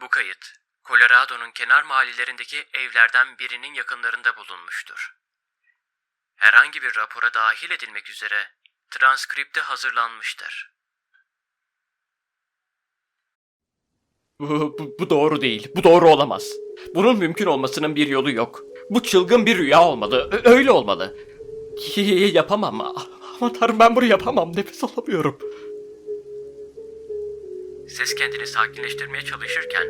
Bu kayıt, Colorado'nun kenar mahallelerindeki evlerden birinin yakınlarında bulunmuştur. Herhangi bir rapora dahil edilmek üzere transkripte hazırlanmıştır. Bu, bu, bu doğru değil. Bu doğru olamaz. Bunun mümkün olmasının bir yolu yok. Bu çılgın bir rüya olmalı. Öyle olmalı. Yapamam. Aman tanrım ben bunu yapamam. Nefes alamıyorum. Ses kendini sakinleştirmeye çalışırken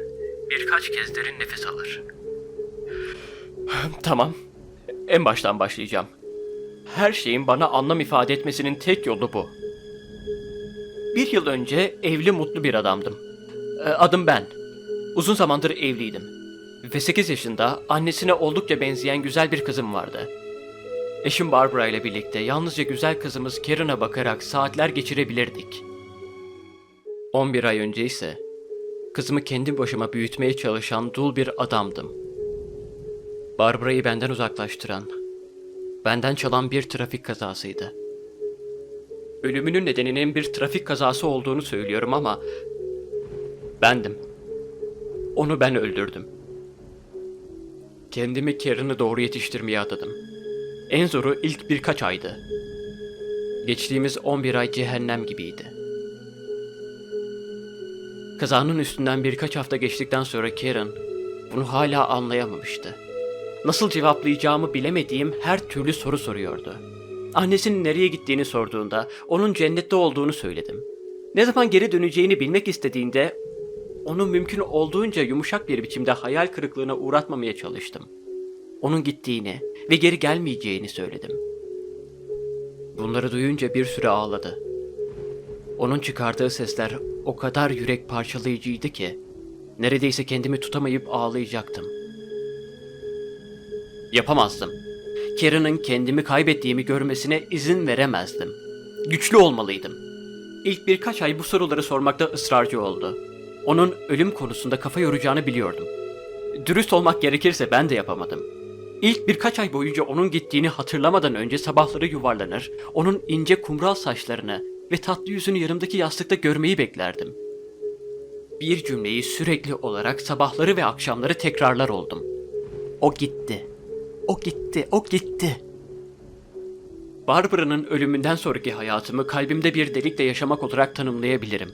birkaç kez derin nefes alır. Tamam. En baştan başlayacağım. Her şeyin bana anlam ifade etmesinin tek yolu bu. Bir yıl önce evli mutlu bir adamdım. Ee, Adım ben. Uzun zamandır evliydim. Ve 8 yaşında annesine oldukça benzeyen güzel bir kızım vardı. Eşim Barbara ile birlikte yalnızca güzel kızımız Karen'a bakarak saatler geçirebilirdik. 11 ay önce ise kızımı kendi başıma büyütmeye çalışan dul bir adamdım. Barbara'yı benden uzaklaştıran, benden çalan bir trafik kazasıydı. Ölümünün nedeninin bir trafik kazası olduğunu söylüyorum ama bendim. Onu ben öldürdüm. Kendimi Karen'ı doğru yetiştirmeye adadım. En zoru ilk birkaç aydı. Geçtiğimiz 11 ay cehennem gibiydi. Kazanın üstünden birkaç hafta geçtikten sonra Karen bunu hala anlayamamıştı. Nasıl cevaplayacağımı bilemediğim her türlü soru soruyordu. Annesinin nereye gittiğini sorduğunda onun cennette olduğunu söyledim. Ne zaman geri döneceğini bilmek istediğinde onu mümkün olduğunca yumuşak bir biçimde hayal kırıklığına uğratmamaya çalıştım. Onun gittiğini ve geri gelmeyeceğini söyledim. Bunları duyunca bir süre ağladı. Onun çıkardığı sesler o kadar yürek parçalayıcıydı ki neredeyse kendimi tutamayıp ağlayacaktım. Yapamazdım. Karen'ın kendimi kaybettiğimi görmesine izin veremezdim. Güçlü olmalıydım. İlk birkaç ay bu soruları sormakta ısrarcı oldu. Onun ölüm konusunda kafa yoracağını biliyordum. Dürüst olmak gerekirse ben de yapamadım. İlk birkaç ay boyunca onun gittiğini hatırlamadan önce sabahları yuvarlanır, onun ince kumral saçlarını ve tatlı yüzünü yanımdaki yastıkta görmeyi beklerdim. Bir cümleyi sürekli olarak sabahları ve akşamları tekrarlar oldum. O gitti. O gitti, o gitti. Barbara'nın ölümünden sonraki hayatımı kalbimde bir delikle yaşamak olarak tanımlayabilirim.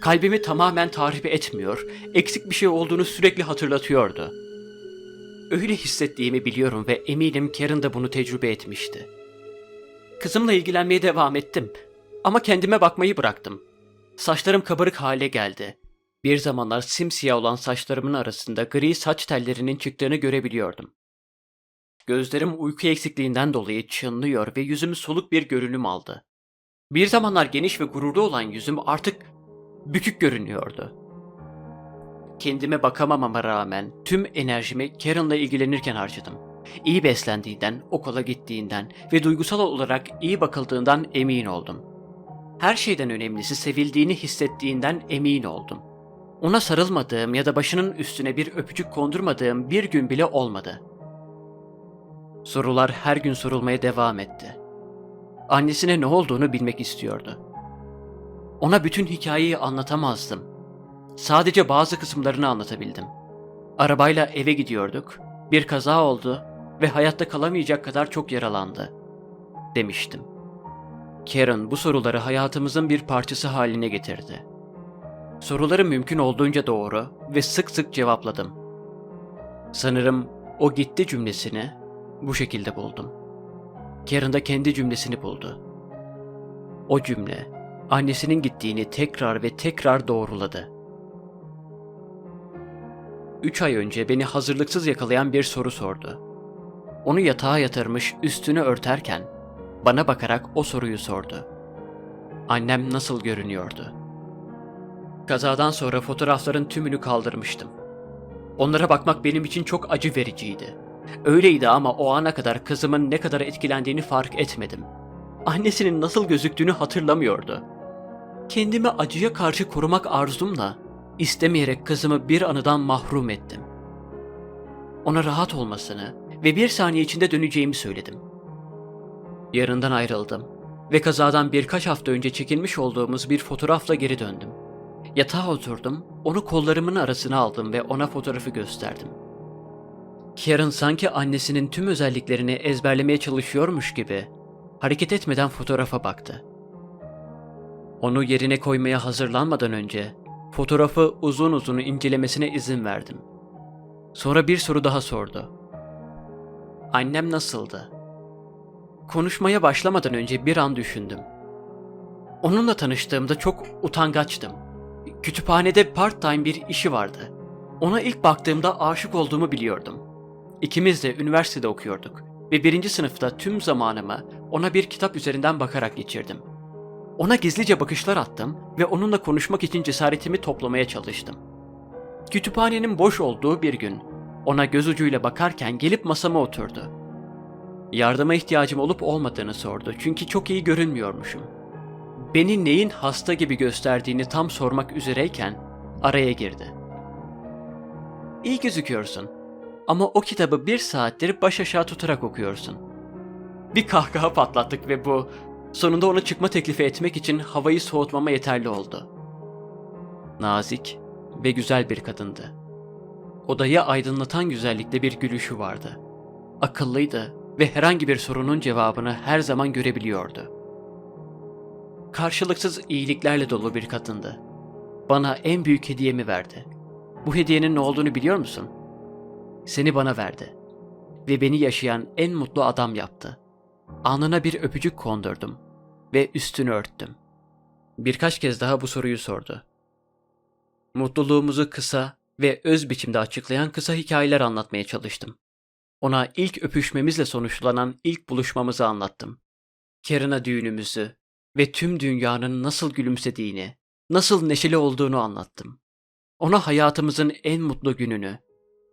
Kalbimi tamamen tahrip etmiyor, eksik bir şey olduğunu sürekli hatırlatıyordu. Öyle hissettiğimi biliyorum ve eminim Karen de bunu tecrübe etmişti. Kızımla ilgilenmeye devam ettim ama kendime bakmayı bıraktım. Saçlarım kabarık hale geldi. Bir zamanlar simsiyah olan saçlarımın arasında gri saç tellerinin çıktığını görebiliyordum. Gözlerim uyku eksikliğinden dolayı çınlıyor ve yüzüm soluk bir görünüm aldı. Bir zamanlar geniş ve gururlu olan yüzüm artık bükük görünüyordu. Kendime bakamamama rağmen tüm enerjimi Karen'la ilgilenirken harcadım. İyi beslendiğinden, okula gittiğinden ve duygusal olarak iyi bakıldığından emin oldum. Her şeyden önemlisi sevildiğini hissettiğinden emin oldum. Ona sarılmadığım ya da başının üstüne bir öpücük kondurmadığım bir gün bile olmadı. Sorular her gün sorulmaya devam etti. Annesine ne olduğunu bilmek istiyordu. Ona bütün hikayeyi anlatamazdım. Sadece bazı kısımlarını anlatabildim. Arabayla eve gidiyorduk. Bir kaza oldu ve hayatta kalamayacak kadar çok yaralandı. Demiştim. Karen bu soruları hayatımızın bir parçası haline getirdi. Soruları mümkün olduğunca doğru ve sık sık cevapladım. Sanırım o gitti cümlesini bu şekilde buldum. Karen da kendi cümlesini buldu. O cümle annesinin gittiğini tekrar ve tekrar doğruladı. Üç ay önce beni hazırlıksız yakalayan bir soru sordu. Onu yatağa yatırmış üstünü örterken bana bakarak o soruyu sordu. Annem nasıl görünüyordu? Kazadan sonra fotoğrafların tümünü kaldırmıştım. Onlara bakmak benim için çok acı vericiydi. Öyleydi ama o ana kadar kızımın ne kadar etkilendiğini fark etmedim. Annesinin nasıl gözüktüğünü hatırlamıyordu. Kendimi acıya karşı korumak arzumla istemeyerek kızımı bir anıdan mahrum ettim. Ona rahat olmasını ve bir saniye içinde döneceğimi söyledim. Yarından ayrıldım ve kazadan birkaç hafta önce çekilmiş olduğumuz bir fotoğrafla geri döndüm. Yatağa oturdum Onu kollarımın arasına aldım ve ona fotoğrafı gösterdim. Karen sanki annesinin tüm özelliklerini ezberlemeye çalışıyormuş gibi hareket etmeden fotoğrafa baktı. Onu yerine koymaya hazırlanmadan önce fotoğrafı uzun uzun incelemesine izin verdim. Sonra bir soru daha sordu. Annem nasıldı? Konuşmaya başlamadan önce bir an düşündüm. Onunla tanıştığımda çok utangaçtım. Kütüphanede part-time bir işi vardı. Ona ilk baktığımda aşık olduğumu biliyordum. İkimiz de üniversitede okuyorduk ve birinci sınıfta tüm zamanımı ona bir kitap üzerinden bakarak geçirdim. Ona gizlice bakışlar attım ve onunla konuşmak için cesaretimi toplamaya çalıştım. Kütüphanenin boş olduğu bir gün ona göz ucuyla bakarken gelip masama oturdu. Yardıma ihtiyacım olup olmadığını sordu çünkü çok iyi görünmüyormuşum. Beni neyin hasta gibi gösterdiğini tam sormak üzereyken araya girdi. İyi gözüküyorsun ama o kitabı bir saattir baş aşağı tutarak okuyorsun. Bir kahkaha patlattık ve bu sonunda ona çıkma teklifi etmek için havayı soğutmama yeterli oldu. Nazik ve güzel bir kadındı. Odayı aydınlatan güzellikte bir gülüşü vardı. Akıllıydı ve herhangi bir sorunun cevabını her zaman görebiliyordu. Karşılıksız iyiliklerle dolu bir kadındı. Bana en büyük hediyemi verdi. Bu hediyenin ne olduğunu biliyor musun? Seni bana verdi. Ve beni yaşayan en mutlu adam yaptı. Alnına bir öpücük kondurdum ve üstünü örttüm. Birkaç kez daha bu soruyu sordu. Mutluluğumuzu kısa ve öz biçimde açıklayan kısa hikayeler anlatmaya çalıştım. Ona ilk öpüşmemizle sonuçlanan ilk buluşmamızı anlattım. Karen'a düğünümüzü ve tüm dünyanın nasıl gülümsediğini, nasıl neşeli olduğunu anlattım. Ona hayatımızın en mutlu gününü,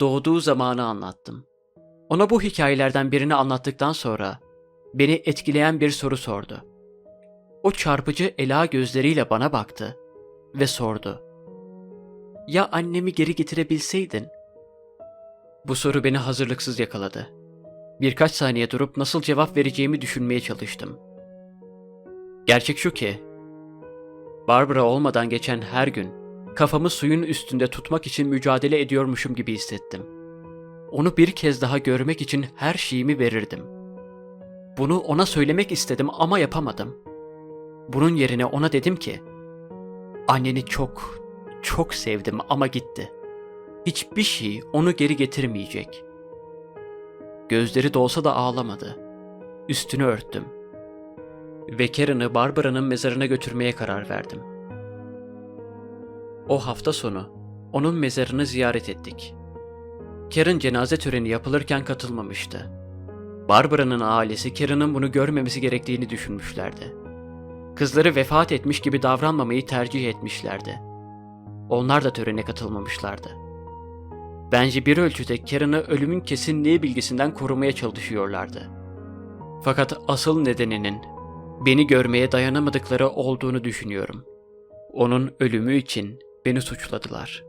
doğduğu zamanı anlattım. Ona bu hikayelerden birini anlattıktan sonra beni etkileyen bir soru sordu. O çarpıcı ela gözleriyle bana baktı ve sordu. Ya annemi geri getirebilseydin? Bu soru beni hazırlıksız yakaladı. Birkaç saniye durup nasıl cevap vereceğimi düşünmeye çalıştım. Gerçek şu ki, Barbara olmadan geçen her gün kafamı suyun üstünde tutmak için mücadele ediyormuşum gibi hissettim. Onu bir kez daha görmek için her şeyimi verirdim. Bunu ona söylemek istedim ama yapamadım. Bunun yerine ona dedim ki, anneni çok, çok sevdim ama gitti. Hiçbir şey onu geri getirmeyecek. Gözleri dolsa da ağlamadı. Üstünü örttüm. Ve Karen'ı Barbara'nın mezarına götürmeye karar verdim. O hafta sonu onun mezarını ziyaret ettik. Karen cenaze töreni yapılırken katılmamıştı. Barbara'nın ailesi Karen'ın bunu görmemesi gerektiğini düşünmüşlerdi. Kızları vefat etmiş gibi davranmamayı tercih etmişlerdi. Onlar da törene katılmamışlardı. Bence bir ölçüde Karen'ı ölümün kesinliği bilgisinden korumaya çalışıyorlardı. Fakat asıl nedeninin beni görmeye dayanamadıkları olduğunu düşünüyorum. Onun ölümü için beni suçladılar.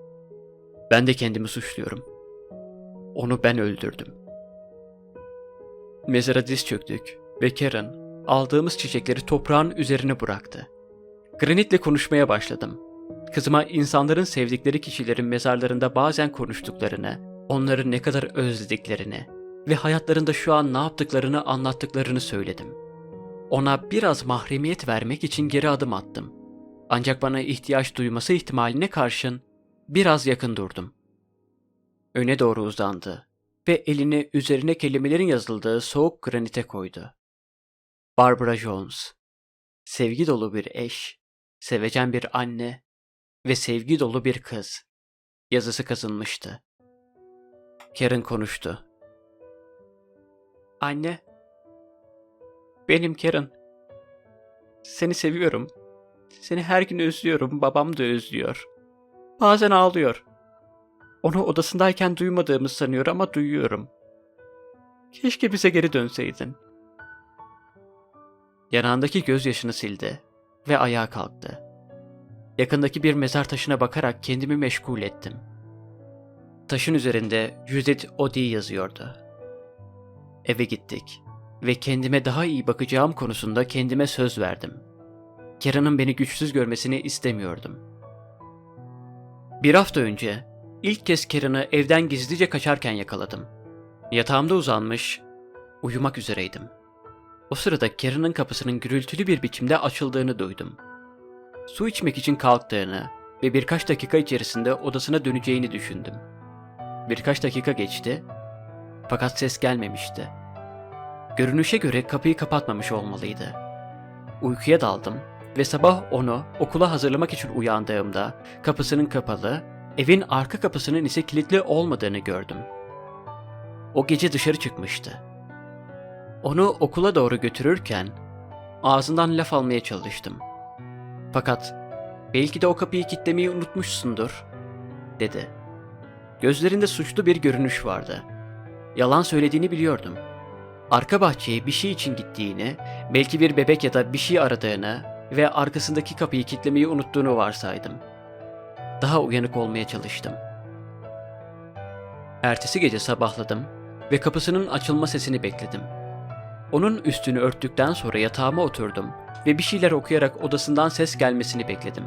Ben de kendimi suçluyorum. Onu ben öldürdüm. Mezara diz çöktük ve Karen aldığımız çiçekleri toprağın üzerine bıraktı. Granit'le konuşmaya başladım. Kızıma insanların sevdikleri kişilerin mezarlarında bazen konuştuklarını, onları ne kadar özlediklerini ve hayatlarında şu an ne yaptıklarını anlattıklarını söyledim. Ona biraz mahremiyet vermek için geri adım attım. Ancak bana ihtiyaç duyması ihtimaline karşın biraz yakın durdum. Öne doğru uzandı ve elini üzerine kelimelerin yazıldığı soğuk granite koydu. Barbara Jones. Sevgi dolu bir eş, sevecen bir anne ve sevgi dolu bir kız. Yazısı kazınmıştı. Karen konuştu. Anne. Benim Karen. Seni seviyorum. Seni her gün özlüyorum. Babam da özlüyor. Bazen ağlıyor. Onu odasındayken duymadığımı sanıyor ama duyuyorum. Keşke bize geri dönseydin. Yanağındaki gözyaşını sildi ve ayağa kalktı. Yakındaki bir mezar taşına bakarak kendimi meşgul ettim. Taşın üzerinde Judith Odi yazıyordu. Eve gittik ve kendime daha iyi bakacağım konusunda kendime söz verdim. Karen'ın beni güçsüz görmesini istemiyordum. Bir hafta önce ilk kez Karen'ı evden gizlice kaçarken yakaladım. Yatağımda uzanmış, uyumak üzereydim. O sırada Karen'ın kapısının gürültülü bir biçimde açıldığını duydum. Su içmek için kalktığını ve birkaç dakika içerisinde odasına döneceğini düşündüm. Birkaç dakika geçti fakat ses gelmemişti. Görünüşe göre kapıyı kapatmamış olmalıydı. Uykuya daldım ve sabah onu okula hazırlamak için uyandığımda kapısının kapalı, evin arka kapısının ise kilitli olmadığını gördüm. O gece dışarı çıkmıştı. Onu okula doğru götürürken ağzından laf almaya çalıştım. Fakat belki de o kapıyı kilitlemeyi unutmuşsundur, dedi. Gözlerinde suçlu bir görünüş vardı. Yalan söylediğini biliyordum. Arka bahçeye bir şey için gittiğini, belki bir bebek ya da bir şey aradığını ve arkasındaki kapıyı kilitlemeyi unuttuğunu varsaydım. Daha uyanık olmaya çalıştım. Ertesi gece sabahladım ve kapısının açılma sesini bekledim. Onun üstünü örttükten sonra yatağıma oturdum ve bir şeyler okuyarak odasından ses gelmesini bekledim.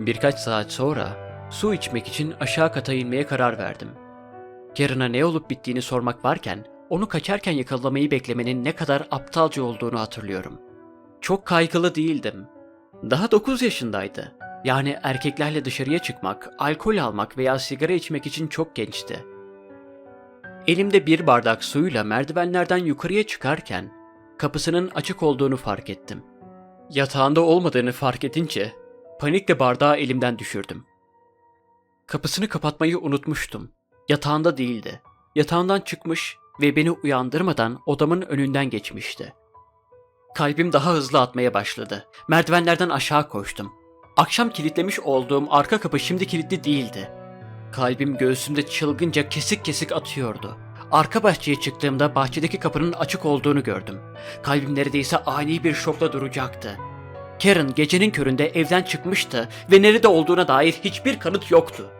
Birkaç saat sonra su içmek için aşağı kata inmeye karar verdim. Karen'a ne olup bittiğini sormak varken onu kaçarken yakalamayı beklemenin ne kadar aptalca olduğunu hatırlıyorum. Çok kaygılı değildim. Daha 9 yaşındaydı. Yani erkeklerle dışarıya çıkmak, alkol almak veya sigara içmek için çok gençti. Elimde bir bardak suyla merdivenlerden yukarıya çıkarken kapısının açık olduğunu fark ettim. Yatağında olmadığını fark edince panikle bardağı elimden düşürdüm. Kapısını kapatmayı unutmuştum. Yatağında değildi. Yatağından çıkmış ve beni uyandırmadan odamın önünden geçmişti. Kalbim daha hızlı atmaya başladı. Merdivenlerden aşağı koştum. Akşam kilitlemiş olduğum arka kapı şimdi kilitli değildi. Kalbim göğsümde çılgınca kesik kesik atıyordu. Arka bahçeye çıktığımda bahçedeki kapının açık olduğunu gördüm. Kalbim neredeyse ani bir şokla duracaktı. Karen gecenin köründe evden çıkmıştı ve nerede olduğuna dair hiçbir kanıt yoktu.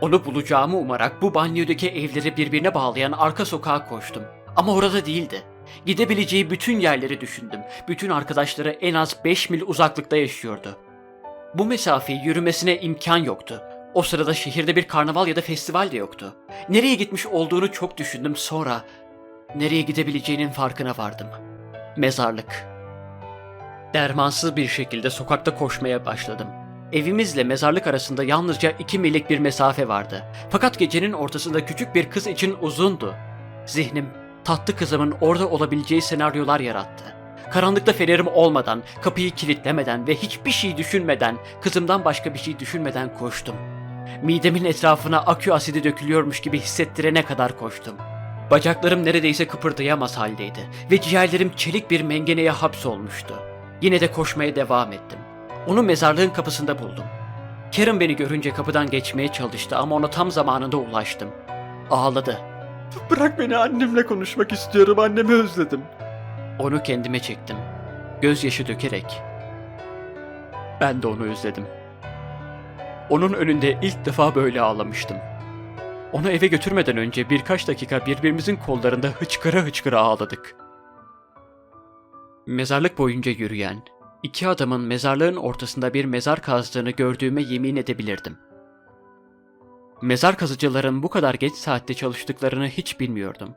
Onu bulacağımı umarak bu banyodaki evleri birbirine bağlayan arka sokağa koştum. Ama orada değildi. Gidebileceği bütün yerleri düşündüm. Bütün arkadaşları en az 5 mil uzaklıkta yaşıyordu. Bu mesafeyi yürümesine imkan yoktu. O sırada şehirde bir karnaval ya da festival de yoktu. Nereye gitmiş olduğunu çok düşündüm sonra nereye gidebileceğinin farkına vardım. Mezarlık. Dermansız bir şekilde sokakta koşmaya başladım. Evimizle mezarlık arasında yalnızca iki millik bir mesafe vardı. Fakat gecenin ortasında küçük bir kız için uzundu. Zihnim tatlı kızımın orada olabileceği senaryolar yarattı. Karanlıkta fenerim olmadan, kapıyı kilitlemeden ve hiçbir şey düşünmeden, kızımdan başka bir şey düşünmeden koştum. Midemin etrafına akü asidi dökülüyormuş gibi hissettirene kadar koştum. Bacaklarım neredeyse kıpırdayamaz haldeydi ve ciğerlerim çelik bir mengeneye hapsolmuştu. Yine de koşmaya devam ettim. Onu mezarlığın kapısında buldum. Karen beni görünce kapıdan geçmeye çalıştı ama ona tam zamanında ulaştım. Ağladı. Bırak beni annemle konuşmak istiyorum. Annemi özledim. Onu kendime çektim. Gözyaşı dökerek. Ben de onu özledim. Onun önünde ilk defa böyle ağlamıştım. Onu eve götürmeden önce birkaç dakika birbirimizin kollarında hıçkıra hıçkıra ağladık. Mezarlık boyunca yürüyen, iki adamın mezarlığın ortasında bir mezar kazdığını gördüğüme yemin edebilirdim. Mezar kazıcıların bu kadar geç saatte çalıştıklarını hiç bilmiyordum.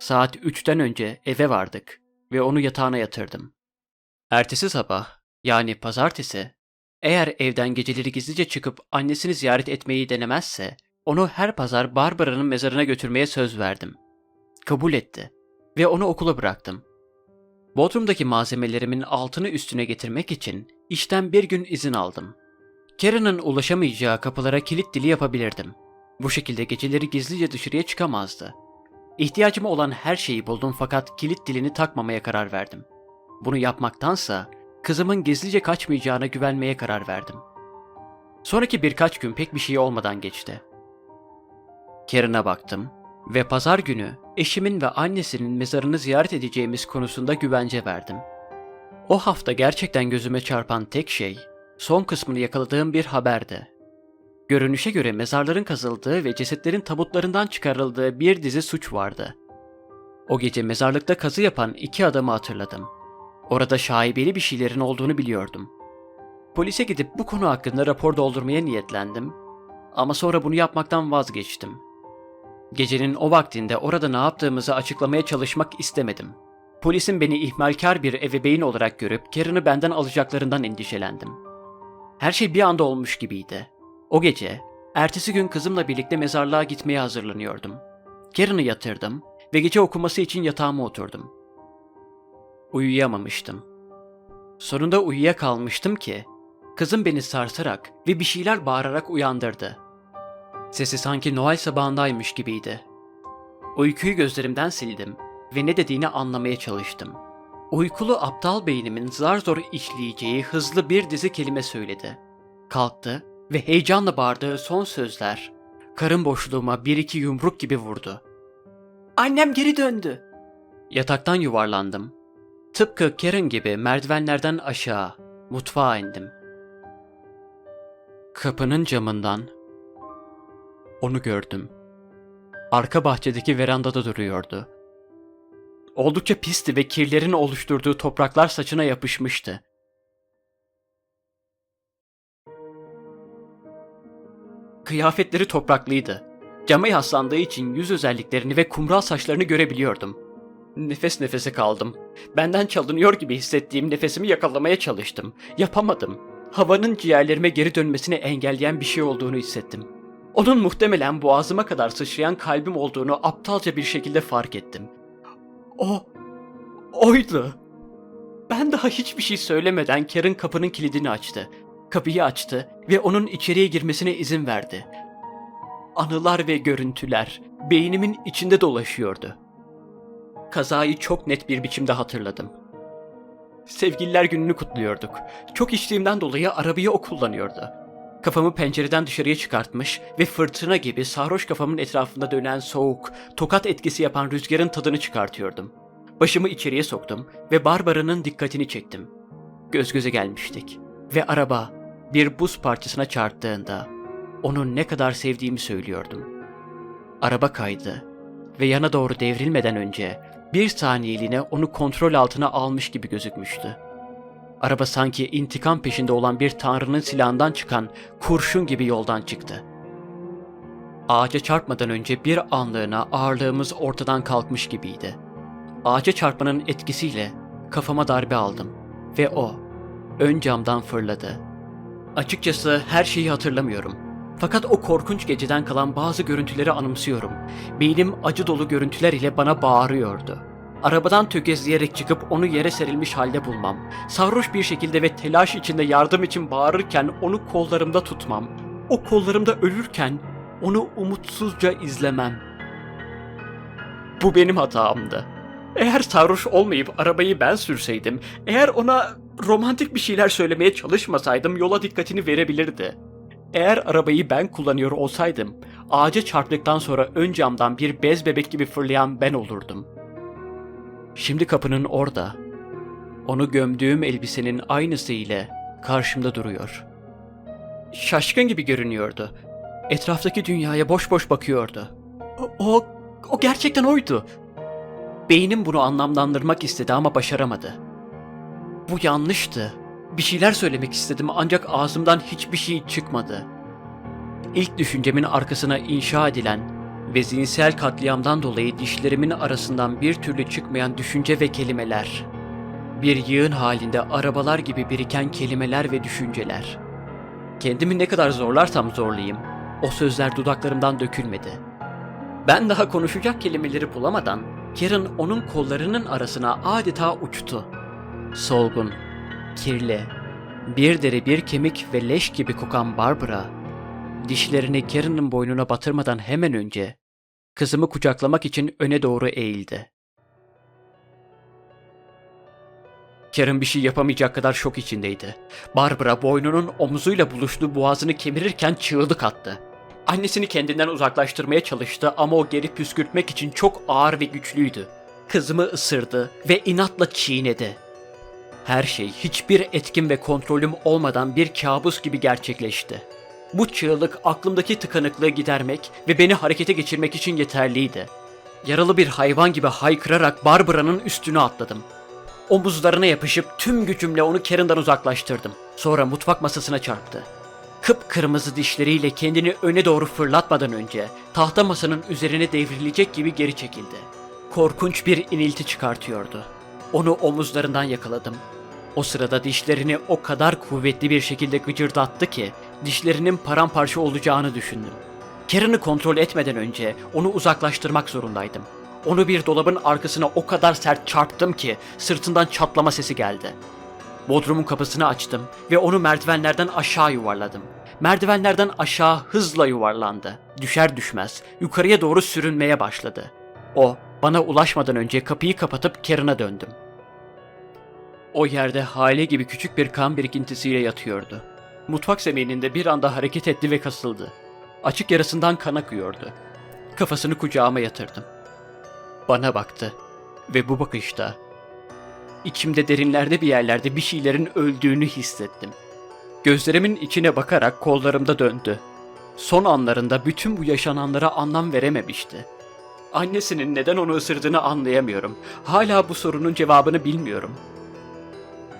Saat 3'ten önce eve vardık ve onu yatağına yatırdım. Ertesi sabah, yani pazartesi, eğer evden geceleri gizlice çıkıp annesini ziyaret etmeyi denemezse, onu her pazar Barbara'nın mezarına götürmeye söz verdim. Kabul etti ve onu okula bıraktım. Bodrum'daki malzemelerimin altını üstüne getirmek için işten bir gün izin aldım. Karen'ın ulaşamayacağı kapılara kilit dili yapabilirdim. Bu şekilde geceleri gizlice dışarıya çıkamazdı. İhtiyacım olan her şeyi buldum fakat kilit dilini takmamaya karar verdim. Bunu yapmaktansa kızımın gizlice kaçmayacağına güvenmeye karar verdim. Sonraki birkaç gün pek bir şey olmadan geçti. Karen'a baktım ve pazar günü eşimin ve annesinin mezarını ziyaret edeceğimiz konusunda güvence verdim. O hafta gerçekten gözüme çarpan tek şey son kısmını yakaladığım bir haberdi. Görünüşe göre mezarların kazıldığı ve cesetlerin tabutlarından çıkarıldığı bir dizi suç vardı. O gece mezarlıkta kazı yapan iki adamı hatırladım. Orada şaibeli bir şeylerin olduğunu biliyordum. Polise gidip bu konu hakkında rapor doldurmaya niyetlendim. Ama sonra bunu yapmaktan vazgeçtim. Gecenin o vaktinde orada ne yaptığımızı açıklamaya çalışmak istemedim. Polisin beni ihmalkar bir ebeveyn olarak görüp Karen'ı benden alacaklarından endişelendim. Her şey bir anda olmuş gibiydi. O gece, ertesi gün kızımla birlikte mezarlığa gitmeye hazırlanıyordum. Karen'ı yatırdım ve gece okuması için yatağıma oturdum. Uyuyamamıştım. Sonunda uyuyakalmıştım ki, kızım beni sarsarak ve bir şeyler bağırarak uyandırdı. Sesi sanki Noel sabahındaymış gibiydi. Uykuyu gözlerimden sildim ve ne dediğini anlamaya çalıştım. Uykulu aptal beynimin zar zor işleyeceği hızlı bir dizi kelime söyledi. Kalktı ve heyecanla bağırdığı son sözler karın boşluğuma bir iki yumruk gibi vurdu. Annem geri döndü. Yataktan yuvarlandım. Tıpkı Karen gibi merdivenlerden aşağı mutfağa indim. Kapının camından onu gördüm. Arka bahçedeki verandada duruyordu. Oldukça pisti ve kirlerin oluşturduğu topraklar saçına yapışmıştı. Kıyafetleri topraklıydı. Cama yaslandığı için yüz özelliklerini ve kumral saçlarını görebiliyordum. Nefes nefese kaldım. Benden çalınıyor gibi hissettiğim nefesimi yakalamaya çalıştım. Yapamadım. Havanın ciğerlerime geri dönmesini engelleyen bir şey olduğunu hissettim. Onun muhtemelen boğazıma kadar sıçrayan kalbim olduğunu aptalca bir şekilde fark ettim. O, oydu. Ben daha hiçbir şey söylemeden Karen kapının kilidini açtı. Kapıyı açtı ve onun içeriye girmesine izin verdi. Anılar ve görüntüler beynimin içinde dolaşıyordu. Kazayı çok net bir biçimde hatırladım. Sevgililer gününü kutluyorduk. Çok içtiğimden dolayı arabayı o kullanıyordu. Kafamı pencereden dışarıya çıkartmış ve fırtına gibi sarhoş kafamın etrafında dönen soğuk, tokat etkisi yapan rüzgarın tadını çıkartıyordum. Başımı içeriye soktum ve Barbara'nın dikkatini çektim. Göz göze gelmiştik ve araba bir buz parçasına çarptığında onu ne kadar sevdiğimi söylüyordum. Araba kaydı ve yana doğru devrilmeden önce bir saniyeliğine onu kontrol altına almış gibi gözükmüştü. Araba sanki intikam peşinde olan bir tanrının silahından çıkan kurşun gibi yoldan çıktı. Ağaca çarpmadan önce bir anlığına ağırlığımız ortadan kalkmış gibiydi. Ağaca çarpmanın etkisiyle kafama darbe aldım ve o ön camdan fırladı. Açıkçası her şeyi hatırlamıyorum. Fakat o korkunç geceden kalan bazı görüntüleri anımsıyorum. Beynim acı dolu görüntüler ile bana bağırıyordu. Arabadan tökezleyerek çıkıp onu yere serilmiş halde bulmam. Sarhoş bir şekilde ve telaş içinde yardım için bağırırken onu kollarımda tutmam. O kollarımda ölürken onu umutsuzca izlemem. Bu benim hatamdı. Eğer sarhoş olmayıp arabayı ben sürseydim, eğer ona romantik bir şeyler söylemeye çalışmasaydım yola dikkatini verebilirdi. Eğer arabayı ben kullanıyor olsaydım, ağaca çarptıktan sonra ön camdan bir bez bebek gibi fırlayan ben olurdum. Şimdi kapının orada. Onu gömdüğüm elbisenin aynısı ile karşımda duruyor. Şaşkın gibi görünüyordu. Etraftaki dünyaya boş boş bakıyordu. O, o, o gerçekten oydu. Beynim bunu anlamlandırmak istedi ama başaramadı. Bu yanlıştı. Bir şeyler söylemek istedim ancak ağzımdan hiçbir şey çıkmadı. İlk düşüncemin arkasına inşa edilen ve zihinsel katliamdan dolayı dişlerimin arasından bir türlü çıkmayan düşünce ve kelimeler. Bir yığın halinde arabalar gibi biriken kelimeler ve düşünceler. Kendimi ne kadar zorlarsam zorlayayım, o sözler dudaklarımdan dökülmedi. Ben daha konuşacak kelimeleri bulamadan Karen onun kollarının arasına adeta uçtu. Solgun, kirli, bir deri bir kemik ve leş gibi kokan Barbara, dişlerini Karen'ın boynuna batırmadan hemen önce kızımı kucaklamak için öne doğru eğildi. Karen bir şey yapamayacak kadar şok içindeydi. Barbara boynunun omzuyla buluştuğu boğazını kemirirken çığlık attı. Annesini kendinden uzaklaştırmaya çalıştı ama o geri püskürtmek için çok ağır ve güçlüydü. Kızımı ısırdı ve inatla çiğnedi. Her şey hiçbir etkim ve kontrolüm olmadan bir kabus gibi gerçekleşti. Bu çığlık aklımdaki tıkanıklığı gidermek ve beni harekete geçirmek için yeterliydi. Yaralı bir hayvan gibi haykırarak Barbara'nın üstüne atladım. Omuzlarına yapışıp tüm gücümle onu Karen'dan uzaklaştırdım. Sonra mutfak masasına çarptı. kıpkırmızı dişleriyle kendini öne doğru fırlatmadan önce tahta masanın üzerine devrilecek gibi geri çekildi. Korkunç bir inilti çıkartıyordu. Onu omuzlarından yakaladım. O sırada dişlerini o kadar kuvvetli bir şekilde gıcırdattı ki dişlerinin paramparça olacağını düşündüm. Karen'ı kontrol etmeden önce onu uzaklaştırmak zorundaydım. Onu bir dolabın arkasına o kadar sert çarptım ki sırtından çatlama sesi geldi. Bodrumun kapısını açtım ve onu merdivenlerden aşağı yuvarladım. Merdivenlerden aşağı hızla yuvarlandı. Düşer düşmez yukarıya doğru sürünmeye başladı. O bana ulaşmadan önce kapıyı kapatıp Karen'a döndüm. O yerde hale gibi küçük bir kan birikintisiyle yatıyordu. Mutfak zemininde bir anda hareket etti ve kasıldı. Açık yarasından kan akıyordu. Kafasını kucağıma yatırdım. Bana baktı ve bu bakışta içimde derinlerde bir yerlerde bir şeylerin öldüğünü hissettim. Gözlerimin içine bakarak kollarımda döndü. Son anlarında bütün bu yaşananlara anlam verememişti. Annesinin neden onu ısırdığını anlayamıyorum. Hala bu sorunun cevabını bilmiyorum.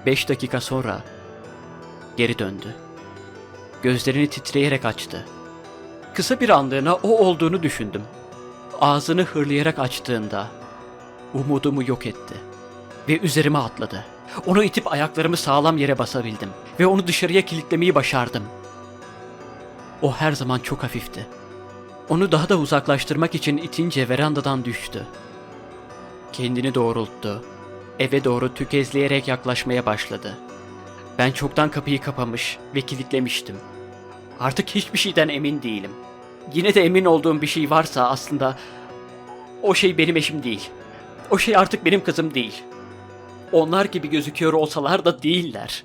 Beş dakika sonra geri döndü. Gözlerini titreyerek açtı. Kısa bir anlığına o olduğunu düşündüm. Ağzını hırlayarak açtığında umudumu yok etti ve üzerime atladı. Onu itip ayaklarımı sağlam yere basabildim ve onu dışarıya kilitlemeyi başardım. O her zaman çok hafifti. Onu daha da uzaklaştırmak için itince verandadan düştü. Kendini doğrulttu. Eve doğru tökezleyerek yaklaşmaya başladı. Ben çoktan kapıyı kapamış ve kilitlemiştim. Artık hiçbir şeyden emin değilim. Yine de emin olduğum bir şey varsa aslında o şey benim eşim değil. O şey artık benim kızım değil. Onlar gibi gözüküyor olsalar da değiller.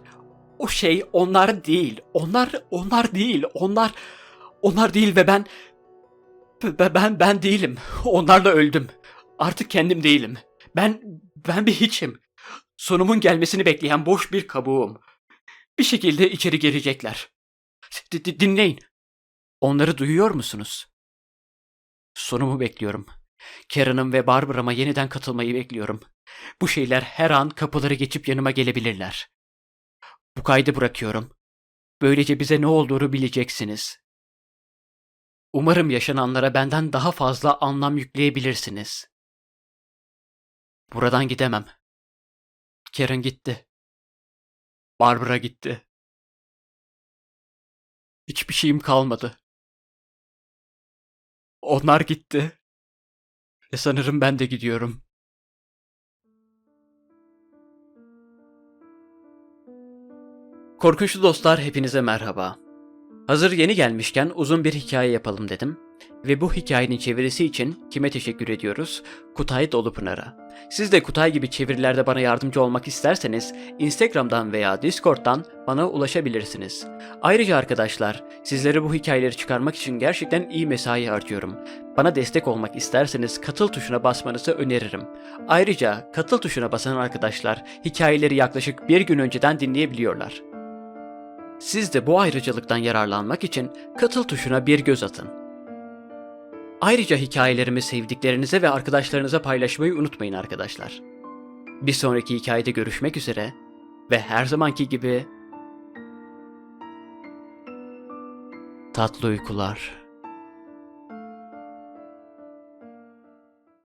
O şey onlar değil. Onlar onlar değil. Onlar onlar değil ve ben ben ben, değilim. Onlarla öldüm. Artık kendim değilim. Ben ben bir hiçim. Sonumun gelmesini bekleyen boş bir kabuğum. Bir şekilde içeri girecekler. D- d- dinleyin. Onları duyuyor musunuz? Sonumu bekliyorum. Karen'ım ve Barbara'ma yeniden katılmayı bekliyorum. Bu şeyler her an kapıları geçip yanıma gelebilirler. Bu kaydı bırakıyorum. Böylece bize ne olduğunu bileceksiniz. Umarım yaşananlara benden daha fazla anlam yükleyebilirsiniz. Buradan gidemem. Karen gitti. Barbara gitti. Hiçbir şeyim kalmadı. Onlar gitti. Ve sanırım ben de gidiyorum. Korkunçlu dostlar hepinize merhaba. Hazır yeni gelmişken uzun bir hikaye yapalım dedim. Ve bu hikayenin çevirisi için kime teşekkür ediyoruz? Kutay Dolupınar'a. Siz de Kutay gibi çevirilerde bana yardımcı olmak isterseniz Instagram'dan veya Discord'dan bana ulaşabilirsiniz. Ayrıca arkadaşlar sizlere bu hikayeleri çıkarmak için gerçekten iyi mesai harcıyorum. Bana destek olmak isterseniz katıl tuşuna basmanızı öneririm. Ayrıca katıl tuşuna basan arkadaşlar hikayeleri yaklaşık bir gün önceden dinleyebiliyorlar. Siz de bu ayrıcalıktan yararlanmak için katıl tuşuna bir göz atın. Ayrıca hikayelerimi sevdiklerinize ve arkadaşlarınıza paylaşmayı unutmayın arkadaşlar. Bir sonraki hikayede görüşmek üzere ve her zamanki gibi tatlı uykular.